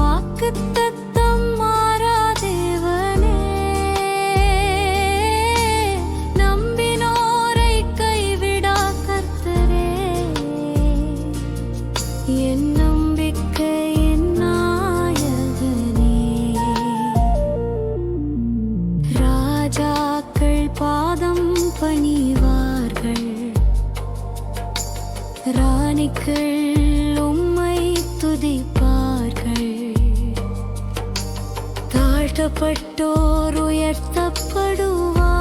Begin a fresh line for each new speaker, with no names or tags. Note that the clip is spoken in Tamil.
வாக்கு ராணிக்கள் உம்மை துதிப்பார்கள். தாழ்த்தப்பட்டோர் உயர்த்தப்படுவார்.